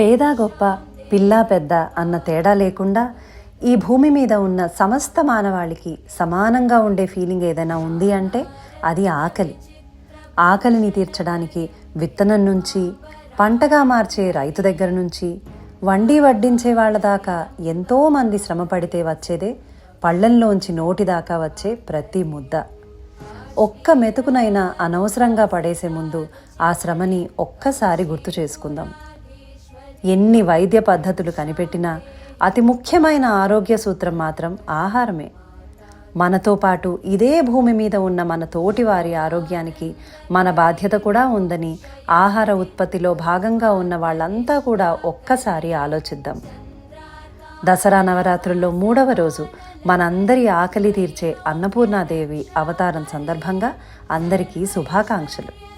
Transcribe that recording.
పేద గొప్ప పిల్ల పెద్ద అన్న తేడా లేకుండా ఈ భూమి మీద ఉన్న సమస్త మానవాళికి సమానంగా ఉండే ఫీలింగ్ ఏదైనా ఉంది అంటే అది ఆకలి. ఆకలిని తీర్చడానికి విత్తనం నుంచి పంటగా మార్చే రైతు దగ్గర నుంచి వండి వడ్డించే వాళ్ళ దాకా ఎంతోమంది శ్రమ పడితే వచ్చేదే పళ్ళెంలోంచి నోటి దాకా వచ్చే ప్రతి ముద్ద. ఒక్క మెతుకునైనా అనవసరంగా పడేసే ముందు ఆ శ్రమని ఒక్కసారి గుర్తు చేసుకుందాం. ఎన్ని వైద్య పద్ధతులు కనిపెట్టినా అతి ముఖ్యమైన ఆరోగ్య సూత్రం మాత్రం ఆహారమే. మనతో పాటు ఇదే భూమి మీద ఉన్న మన తోటి వారి ఆరోగ్యానికి మన బాధ్యత కూడా ఉందని ఆహార ఉత్పత్తిలో భాగంగా ఉన్న వాళ్ళంతా కూడా ఒక్కసారి ఆలోచిద్దాం. దసరా నవరాత్రుల్లో మూడవ రోజు మనందరి ఆకలి తీర్చే అన్నపూర్ణాదేవి అవతారం సందర్భంగా అందరికీ శుభాకాంక్షలు.